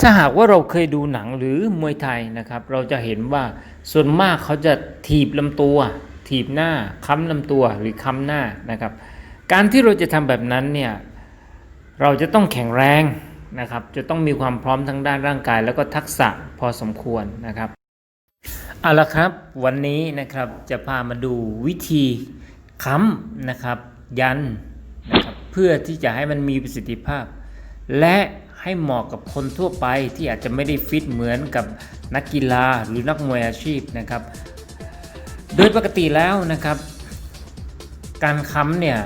ถ้าหากว่าเราเคยดูหนังหรือมวยไทยนะครับ เราจะเห็นว่าส่วนมากเขาจะถีบลำตัว ถีบหน้าค้ำลำตัวหรือค้ำหน้านะครับ การที่เราจะทำแบบนั้นเนี่ยเราจะต้องแข็งแรงนะครับ จะต้องมีความพร้อมทั้งด้านร่างกาย แล้วก็ทักษะพอสมควรนะครับเอาละครับวันนี้นะครับจะพามาดูวิธีค้ำนะครับยันนะครับเพื่อที่จะให้มันมีประสิทธิภาพ และ ให้เหมาะกับคนทั่วไปที่อาจจะไม่ได้ฟิตเหมือนกับนักกีฬาหรือนักมวยอาชีพนะครับ โดยปกติแล้วนะครับ การค้ำเนี่ย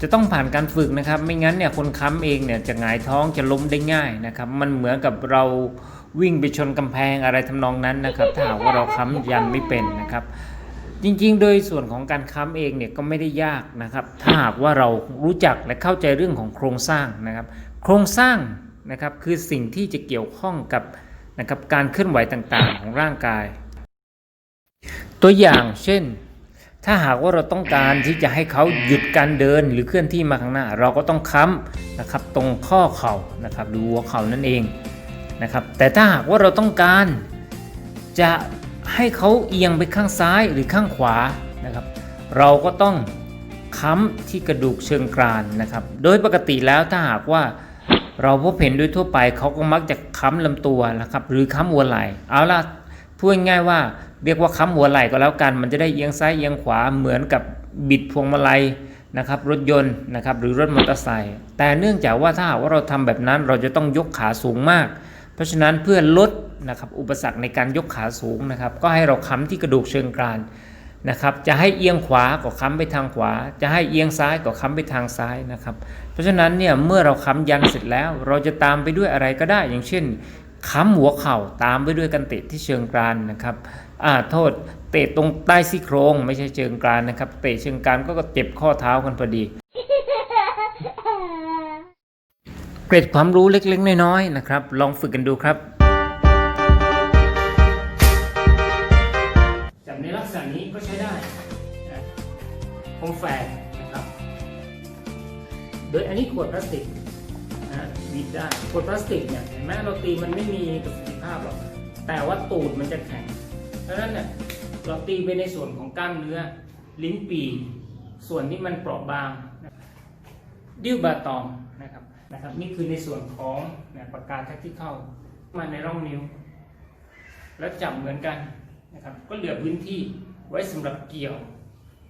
จะต้องผ่านการฝึกนะครับ ไม่งั้นเนี่ยคนค้ำเองเนี่ยจะหงายท้องจะล้มได้ง่ายนะครับ มันเหมือนกับเราวิ่งไปชนกำแพงอะไรทำนองนั้นนะครับถ้าหากว่าเราค้ำยันไม่เป็นนะครับ จริงๆ โดยส่วนของการค้ำเองเนี่ยก็ไม่ได้ยากนะครับ ถ้าหากว่าเรารู้จักและเข้าใจเรื่องของโครงสร้างนะครับ โครงสร้างนะครับคือสิ่งที่จะเกี่ยวข้องกับนะครับการเคลื่อนไหวต่างๆ ของร่างกาย ตัวอย่างเช่น ถ้าหากว่าเราต้องการที่จะให้เขาหยุดการเดินหรือเคลื่อนที่มาข้างหน้า เราก็ต้องค้ำนะครับตรงข้อเข่านะครับหรือหัวเข่านั่นเองนะครับแต่ถ้าหากว่าเราต้องการจะให้เขาเอียงไปข้างซ้ายหรือข้างขวานะครับ เราก็ต้องค้ำที่กระดูกเชิงกรานนะครับ โดยปกติแล้วถ้าหากว่า เราพบเห็นโดยทั่วไปเขาก็มักจะค้ำลำตัวนะครับหรือค้ำหัวไหล่เอาล่ะพูดง่ายๆว่าเรียกว่าค้ำหัวไหล่ก็แล้วกัน มันจะได้เอียงซ้ายเอียงขวาเหมือนกับบิดพวงมาลัยนะครับรถยนต์นะครับหรือรถมอเตอร์ไซค์แต่เนื่องจากว่าถ้าหากว่าเราทำแบบนั้นเราจะต้องยกขาสูงมาก เพราะฉะนั้นเพื่อลดนะครับอุปสรรคในการยกขาสูงนะครับก็ให้เราค้ำที่กระดูกเชิงกราน นะครับ จะให้เอียงขวาก็ค้ำไปทางขวา จะให้เอียงซ้ายก็ค้ำไปทางซ้ายนะครับ เพราะฉะนั้นเนี่ยเมื่อเราค้ำยันเสร็จแล้ว เราจะตามไปด้วยอะไรก็ได้ อย่างเช่นค้ำหัวเข่าตามไปด้วยกันเตะที่เชิงกรานนะครับอ่าโทษเตะตรงใต้ซี่โครงไม่ใช่เชิงกรานนะครับ เตะเชิงกรานก็เจ็บข้อเท้ากันพอดีเกร็ดความรู้เล็กๆ น้อยๆนะครับ ลองฝึกกันดูครับ คมแฝกนะครับ โดยอันนี้ขวดพลาสติกนะบีบได้ขวดพลาสติกเนี่ยเห็นไหมเราตีมันไม่มีประสิทธิภาพหรอกแต่ว่าตูดมันจะแข็ง เพราะฉะนั้นเนี่ยเราตีไปในส่วนของกล้ามเนื้อลิ้นปีส่วนที่มันเปราะบางนะดิ้วบาตองนะครับนะครับ นี่คือในส่วนของเนี่ยปากกาแท็กที่เข้ามาในร่องนิ้ว แล้วจับเหมือนกันนะครับ ก็เหลือพื้นที่ไว้สำหรับเกี่ยว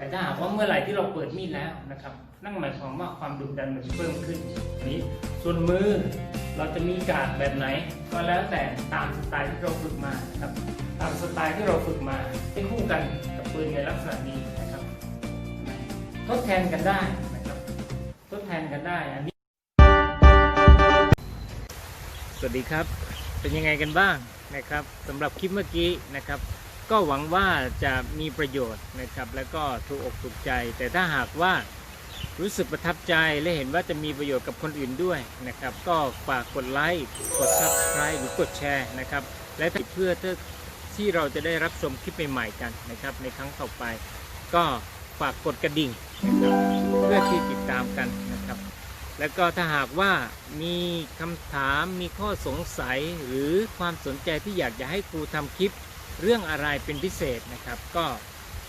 แต่ถ้าหากว่าเมื่อไหร่ที่เราเปิดมีดแล้วนะครับ นั่นหมายความว่าความดุดันมันจะเพิ่มขึ้นนี้ส่วนมือเราจะมีการแบบไหน ก็แล้วแต่ตามสไตล์ที่เราฝึกมานะครับตามสไตล์ที่เราฝึกมาให้คู่กันกับปืนในลักษณะนี้นะครับ ทดแทนกันได้นะครับ ทดแทนกันได้อันนี้ สวัสดีครับ เป็นยังไงกันบ้างนะครับสำหรับคลิปเมื่อกี้นะครับ ก็หวังว่าจะมีประโยชน์นะครับ แล้วก็ถูกอกถูกใจ แต่ถ้าหากว่ารู้สึกประทับใจและเห็นว่าจะมีประโยชน์กับคนอื่นด้วยนะครับ ก็ฝากกดไลค์กด Subscribe หรือกดแชร์นะครับ และเพื่อที่เราจะได้รับชมคลิปใหม่ๆกันนะครับ ในครั้งต่อไป ก็ฝากกดกระดิ่งนะครับเพื่อที่ติดตามกันนะครับ แล้วก็ถ้าหากว่ามีคำถามมีข้อสงสัยหรือความสนใจที่อยากจะให้ครูทำคลิป เรื่องอะไรเป็นพิเศษนะครับ ก็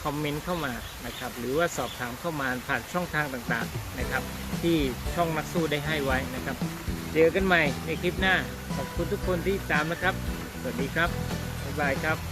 คอมเมนต์เข้ามานะครับ หรือว่าสอบถามเข้ามาผ่านช่องทางต่างๆนะครับ ที่ช่องนักสู้ได้ให้ไว้นะครับ เจอกันใหม่ในคลิปหน้า ขอบคุณทุกคนที่ติดตามนะครับ สวัสดีครับ บ๊ายบายครับ